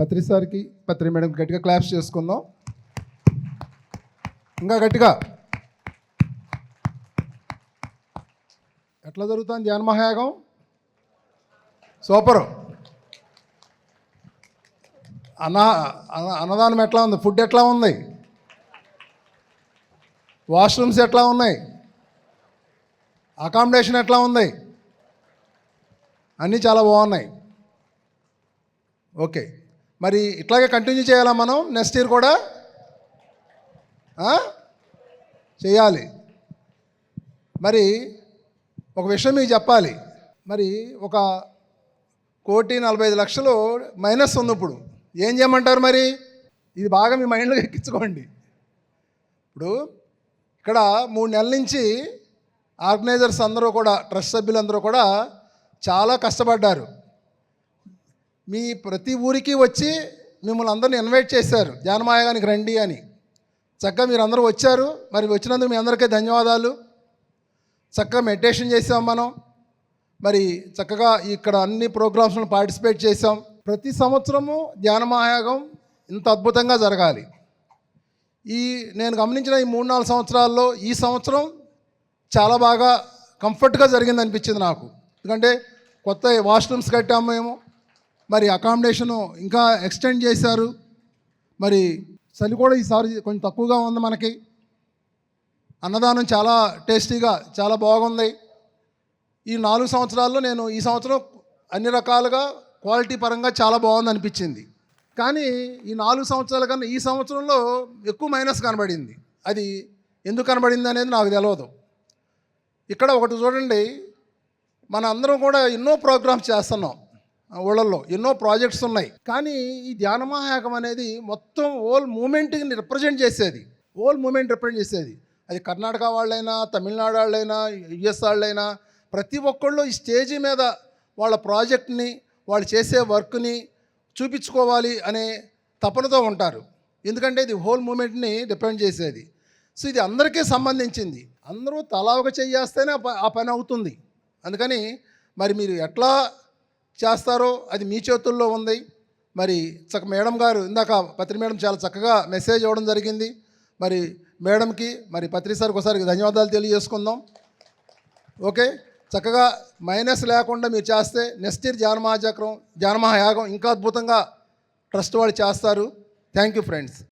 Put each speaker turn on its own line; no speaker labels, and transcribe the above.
పత్రి సార్కి పత్రి మేడం గట్టిగా క్లాప్స్ చేసుకుందాం. ఇంకా గట్టిగా. ఎట్లా జరుగుతుంది ధ్యాన మహాయాగం? సూపరు. అన్న అన్న- అన్నదానం ఎట్లా ఉంది? ఫుడ్ ఎట్లా ఉంది? వాష్రూమ్స్ ఎట్లా ఉన్నాయి? అకామిడేషన్ ఎట్లా ఉంది? అన్నీ చాలా బాగున్నాయి. ఓకే. మరి ఇట్లాగే కంటిన్యూ చేయాలా మనం? నెక్స్ట్ ఇయర్ కూడా? చేయాలి. మరి ఒక విషయం మీకు చెప్పాలి. మరి ఒక కోటి నలభై ఐదు లక్షలు మైనస్ ఉంది ఇప్పుడు. ఏం చేయమంటారు మరి? ఇది బాగా మీ మైండ్లో ఎక్కించుకోండి. ఇప్పుడు ఇక్కడ మూడు నెలల నుంచి ఆర్గనైజర్స్ అందరూ కూడా ట్రస్ట్ సభ్యులందరూ కూడా చాలా కష్టపడ్డారు. మీ ప్రతి ఊరికి వచ్చి మిమ్మల్ని అందరిని ఇన్వైట్ చేశారు. జానమాయగానికి రండి అని. చక్కగా మీరు అందరూ వచ్చారు. మరి వచ్చినందుకు మీ అందరికీ ధన్యవాదాలు. చక్కగా మెడిటేషన్ చేసాం మనం. మరి చక్కగా ఇక్కడ అన్ని ప్రోగ్రామ్స్లో పార్టిసిపేట్ చేసాం ప్రతి సంవత్సరము ధ్యానమాయాగం ఇంత అద్భుతంగా జరగాలి. ఈ నేను గమనించిన ఈ మూడు నాలుగు సంవత్సరాల్లో ఈ సంవత్సరం చాలా బాగా కంఫర్ట్గా జరిగింది అనిపించింది నాకు. ఎందుకంటే కొత్త వాష్రూమ్స్ కట్టాము మేము. మరి అకామిడేషను ఇంకా ఎక్స్టెండ్ చేశారు. మరి చలి కూడా ఈసారి కొంచెం తక్కువగా ఉంది మనకి. అన్నదానం చాలా టేస్టీగా చాలా బాగుంది. ఈ నాలుగు సంవత్సరాల్లో నేను ఈ సంవత్సరం అన్ని రకాలుగా క్వాలిటీ పరంగా చాలా బాగుంది అనిపించింది. కానీ ఈ నాలుగు సంవత్సరాల కన్నా ఈ సంవత్సరంలో ఎక్కువ మైనస్ కనబడింది. అది ఎందుకు కనబడింది అనేది నాకు తెలియదు ఇక్కడ ఒకటి చూడండి. మన అందరం కూడా ఎన్నో ప్రోగ్రామ్స్ చేస్తున్నాం. ఊళ్ళల్లో ఎన్నో ప్రాజెక్ట్స్ ఉన్నాయి. కానీ ఈ ధ్యాన మహాయాగం అనేది మొత్తం ఓల్ మూమెంట్ని రిప్రజెంట్ చేసేది. ఓల్ మూమెంట్ రిప్రజెంట్ చేసేది. అది కర్ణాటక వాళ్ళైనా తమిళనాడు వాళ్ళైనా యుఎస్ వాళ్ళైనా ప్రతి ఒక్కళ్ళు ఈ స్టేజీ మీద వాళ్ళ ప్రాజెక్ట్ని వాళ్ళు చేసే వర్క్ని చూపించుకోవాలి అనే తపనతో ఉంటారు. ఎందుకంటే ఇది హోల్ మూమెంట్ని డిపెండ్ చేసేది. సో ఇది అందరికీ సంబంధించింది. అందరూ తలా ఒక చేస్తేనే ప- ఆ పని అవుతుంది. అందుకని మరి మీరు ఎట్లా చేస్తారో అది మీ చేతుల్లో ఉంది. మరి చక్క మేడం గారు ఇందాక పత్రి మేడం చాలా చక్కగా మెసేజ్ ఇవ్వడం జరిగింది. మరి మేడంకి మరి పత్రి సార్కి ఒకసారి ధన్యవాదాలు తెలియజేసుకుందాం. ఓకే? చక్కగా మైనస్ లేకుండా మీరు చేస్తే నెక్స్ట్ ఇయర్ జానమహాచక్రం జానమహాయాగం ఇంకా అద్భుతంగా ట్రస్ట్ వాళ్ళు చేస్తారు. Thank you friends.